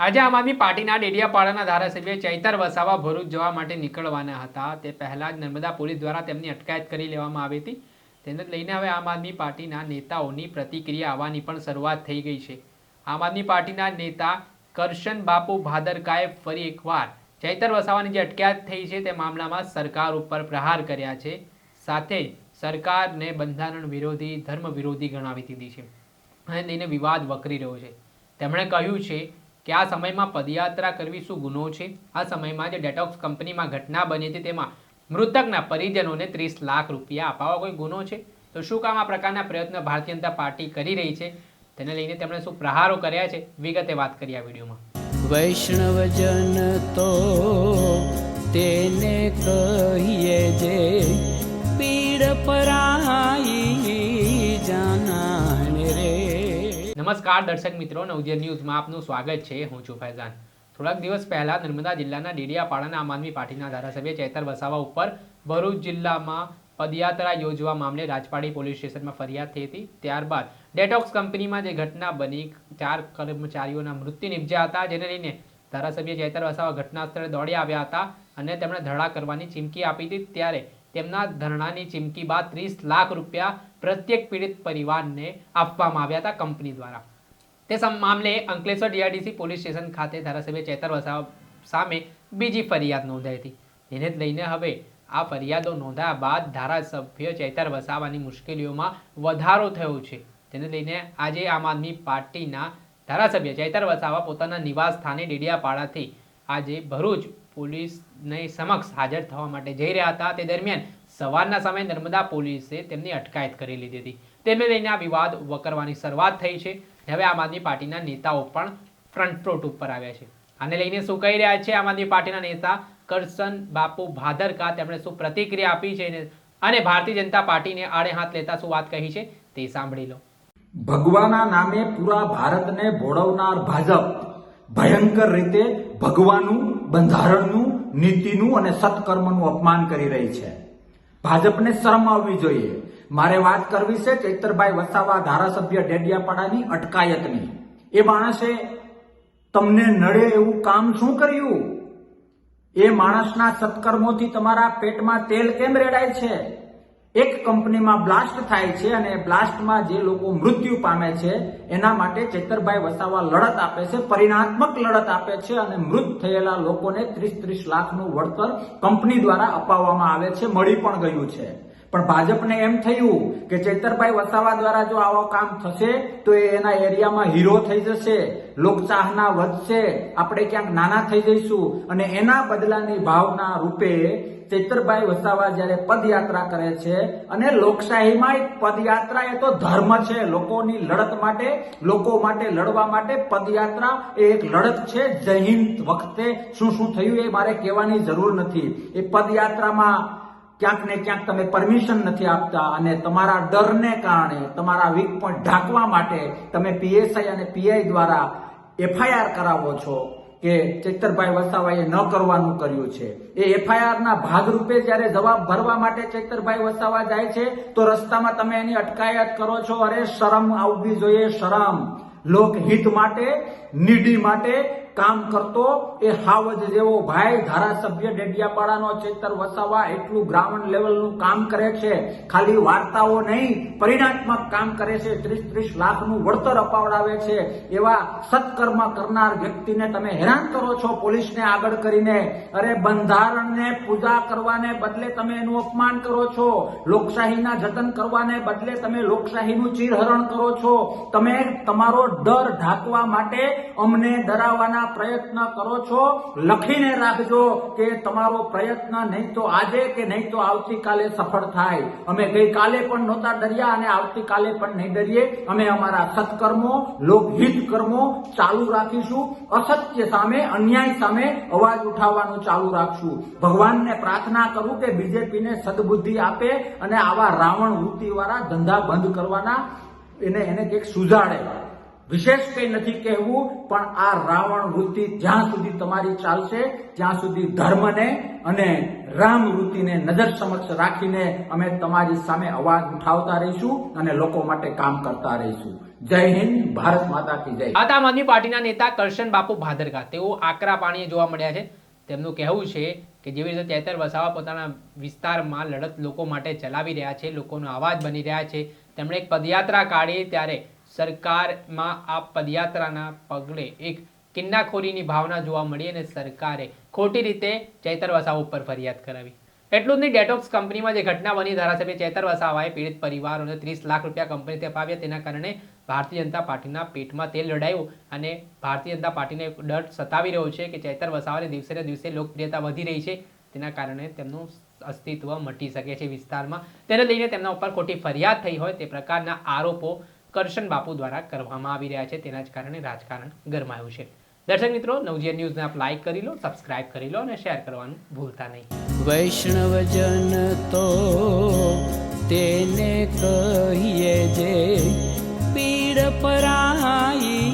આજે આમ આદમી પાર્ટીના ડેડિયાપાડાના ધારાસભ્ય ચૈતર વસાવા ભરૂચ જવા માટે નીકળવાના હતા. તે પહેલા જ નર્મદા પોલીસ દ્વારા તેમની અટકાયત કરી લેવામાં આવી હતી. તેને લઈને હવે આમ આદમી પાર્ટીના નેતાઓની પ્રતિક્રિયા આવવાની પણ શરૂઆત થઈ ગઈ છે. આમ આદમી પાર્ટીના નેતા કરશન બાપુ ભાદરકાએ ફરી એકવાર ચૈતર વસાવાની જે અટકાયત થઈ છે તે મામલામાં સરકાર ઉપર પ્રહાર કર્યા છે. સાથે સરકારને બંધારણ વિરોધી, ધર્મ વિરોધી ગણાવી દીધી છે. અને લઈને વિવાદ વકરી રહ્યો છે. તેમણે કહ્યું છે કે આ સમયમાં પદયાત્રા કરવી શું ગુનો છે? આ સમયમાં જે ડેટોક્સ કંપનીમાં ઘટના બની હતી તેમાં મૃતકના પરિજનોને ત્રીસ લાખ રૂપિયા અપાવવા કોઈ ગુનો છે? તો શું કામ આ પ્રકારના પ્રયત્ન ભારતીય જનતા પાર્ટી કરી રહી છે? તેને લઈને તેમણે શું પ્રહારો કર્યા છે? વિગતે વાત કરી આ વિડીયોમાં. વૈષ્ણવજન તો તેને કહીએ જે પીડ પરાઈ નમસ્કાર દર્શક મિત્રો નવજીવન ન્યૂઝમાં આપનું સ્વાગત છે. હું છું ફૈઝાન. થોડાક દિવસ પહેલા નર્મદા જિલ્લાના ડેડિયાપાડાના આમ આદમી પાર્ટીના ધારાસભ્ય ચેતર વસાવા ઉપર ભરૂચ જિલ્લામાં પદયાત્રા યોજવા મામલે રાજપાડી પોલીસ સ્ટેશનમાં ફરિયાદ થઈ હતી. ત્યારબાદ ડેટોક્સ કંપનીમાં જે ઘટના બની, ચાર કર્મચારીઓના મૃત્યુ નિપજ્યા હતા. જેને લઈને ધારાસભ્ય ચેતર વસાવા ઘટના સ્થળે દોડી આવ્યા હતા અને તેમણે ધરણા કરવાની ચીમકી આપી હતી. ત્યારે તેમના ધરણાની ચીમકી બાદ ત્રીસ લાખ રૂપિયા પ્રત્યેક પીડિત પરિવારને આપવામાં આવ્યા હતા કંપની દ્વારા. તે મામલે અંકલેશ્વર ડીઆરડીસી પોલીસ સ્ટેશન ખાતે ધારાસભ્ય ચેતર વસાવા સામે બીજી ફરિયાદ નોંધાઈ હતી. તેને લઈને હવે આ ફરિયાદો નોંધાયા બાદ ધારાસભ્ય ચેતર વસાવાની મુશ્કેલીઓમાં વધારો થયો છે. તેને લઈને આજે આમ આદમી પાર્ટીના ધારાસભ્ય ચૈતર વસાવા પોતાના નિવાસ સ્થાને ડેડિયાપાડાથી આજે ભરૂચ પોલીસની સમક્ષ હાજર થવા માટે જઈ રહ્યા હતા. તે દરમિયાન સવારના સમયે નર્મદા પોલીસે તેમની અટકાયત કરી લીધી હતી. તેમને લઈને આ વિવાદ વકરવાની શરૂઆત થઈ છે. હવે આમ આદમી પાર્ટીના નેતાઓ પણ ફ્રન્ટ ફ્લોટ ઉપર આવ્યા છે. આને લઈને શું કહી રહ્યા છે આમ આદમી પાર્ટીના નેતા? કરશન બાપુ ભાદરકા તેમણે શું પ્રતિક્રિયા આપી છે અને ભારતીય જનતા પાર્ટીને આડે હાથ લેતા શું વાત કહી છે? તે સાંભળી લો. ભગવાના નામે પૂરા ભારતને ભોળવનાર ભાજપ ભયંકર રીતે ભગવાનું બંધારણનું, નીતિનું અને સત્કર્મનું અપમાન કરી રહી છે. ભાજપને શરમ આવવી જોઈએ. મારે વાત કરવી છે ચૈતરભાઈ વસાવા ધારાસભ્ય ડેડિયાપાડાની અટકાયતની. એ માણસે તમને નડે એવું કામ શું કર્યું? એ માણસના સત્કર્મોથી તમારા પેટમાં તેલ કેમ રેડાય છે? એક કંપનીમાં બ્લાસ્ટ થાય છે અને બ્લાસ્ટમાં જે લોકો મૃત્યુ પામે છે, એના માટે ચેતરભાઈ વસાવા લડત આપે છે, પરિણાત્મક લડત આપે છે અને મૃત થયેલા લોકોને ત્રીસ ત્રીસ લાખનું વળતર કંપની દ્વારા અપાવવામાં આવે છે, મળી પણ ગયું છે. પણ ભાજપને એમ થયું કે ચેતરભાઈ વસાવા દ્વારા જો આવો કામ થશે, તો એ એના એરિયામાં હીરો થઈ જશે, લોકચાહના વધશે, આપણે ક્યાંક નાના થઈ જઈશું. અને એના બદલાની ભાવના રૂપે ચૈતરભાઈ વસાવા જ્યારે પદયાત્રા કરે છે, અને લોકશાહીમાં પદયાત્રા, એ તો ધર્મ છે, લોકોની લડત માટે, લોકો માટે લડવા માટે પદયાત્રા એ એક લડત છે. જય હિન્દ વખતે શું શું થયું એ મારે કહેવાની જરૂર નથી. એ પદયાત્રામાં ક્યાંક ને ક્યાંક તમે પરમિશન નથી આપતા અને તમારા ડરને કારણે, તમારા વીક પોઈન્ટ ઢાંકવા માટે તમે પીએસઆઈ અને પીઆઈ દ્વારા એફઆઈઆર કરાવો છો કે ચેતરભાઈ વસાવાએ ન કરવાનું કર્યું છે. એ એફઆઈઆરના ભાગરૂપે જ્યારે જવાબ ભરવા માટે ચેતરભાઈ વસાવા જાય છે, તો રસ્તામાં તમે એની અટકાયત કરો છો. અરે શરમ આવવી જોઈએ, શરમ. લોકહિત માટે, નીડી માટે કામ કરતો એ હાવજ જેવો ભાઈ ધારાસભ્ય ડેડિયાપાડાનો ચેતર વસાવા એટલું ગ્રાઉન્ડ લેવલનું કામ કરે છે. ખાલી વાર્તાઓ નહીં, પરિણાત્મક કામ કરે છે. ત્રીસ ત્રીસ લાખનું વળતર અપાવડાવે છે. એવા સત્કર્મ કરનાર વ્યક્તિને તમે હેરાન કરો છો પોલીસને આગળ કરીને. અરે બંધારણને પૂજા કરવાને બદલે તમે એનું અપમાન કરો છો. લોકશાહીના જતન કરવાને બદલે તમે લોકશાહીનું ચીરહરણ કરો છો. તમે તમારો ડર ઢાંકવા માટે અમને ડરાવવાના પ્રયત્ન કરો છો, લખીને રાખજો કે તમારો પ્રયત્ન નહીં તો આજે કે નહીં તો આવતીકાલે સફળ થાય. અમે ગઈકાલે પણ નહોતા ડર્યા અને આવતીકાલે પણ નહીં ડરીએ. અમે અમારા સત્કર્મો લોકહિત કર્મો ચાલુ રાખીશું. અસત્ય સામે, અન્યાય સામે અવાજ ઉઠાવવાનું ચાલુ રાખશું. ભગવાનને પ્રાર્થના કરું કે બીજેપીને સદબુદ્ધિ આપે અને આવા રાવણ વૃત્તિવાળા ધંધા બંધ કરવાના. એને એને કંઈક સુજાડે. વિશેષ કંઈ નથી કહેવું, પણ આ રાવણ વૃત્તિ જ્યાં સુધી તમારી ચાલશે, ત્યાં સુધી ધર્મને અને રામ વૃત્તિને નજર સમક્ષ રાખીને અમે તમારી સામે અવાજ ઉઠાવતા રહીશું અને લોકો માટે કામ કરતા રહીશું. જય હિન્દ, ભારત માતા જય. આમ આદમી પાર્ટીના નેતા કરશન બાપુ ભાદરકા, તેઓ આકરા પાણીએ જોવા મળ્યા છે. તેમનું કહેવું છે કે જેવી રીતે ચેતર વસાવા પોતાના વિસ્તારમાં લડત લોકો માટે ચલાવી રહ્યા છે, લોકોનો અવાજ બની રહ્યા છે. તેમણે એક પદયાત્રા કાઢી, ત્યારે સરકારમાં આ પદયાત્રાના પગલે એક કિન્નાખોરીની ભાવના જોવા મળી અને સરકારે ખોટી રીતે ચૈતર વસાવા ઉપર ફરિયાદ કરાવી. એટલું જ નહીં ડેટોક્સ કંપનીમાં જે ઘટના બની, ધારાસભ્ય ચેતર વસાવાએ પીડિત પરિવારોને ત્રીસ લાખ રૂપિયા કંપનીથી અપાવ્યા તેના કારણે ભારતીય જનતા પાર્ટીના પેટમાં તેલ લડાયું અને ભારતીય જનતા પાર્ટીને ડર સતાવી રહ્યો છે કે ચેતર વસાવાને દિવસે ને દિવસે લોકપ્રિયતા વધી રહી છે, તેના કારણે તેમનું અસ્તિત્વ મટી શકે છે વિસ્તારમાં. તેને લઈને તેમના ઉપર ખોટી ફરિયાદ થઈ હોય તે પ્રકારના આરોપો કરશન બાપુ દ્વારા કરવામાં આવી રહ્યા છે. તેના જ કારણે રાજકારણ ગરમાયું છે. દર્શક મિત્રો, નવજીવન ન્યૂઝને આપ લાઈક કરી લો સબસ્ક્રાઇબ કરી લો અને શેર કરવાનું ભૂલતા નહીં. વૈષ્ણવજન તો તેને કહીએ જે પીડ પરાઈ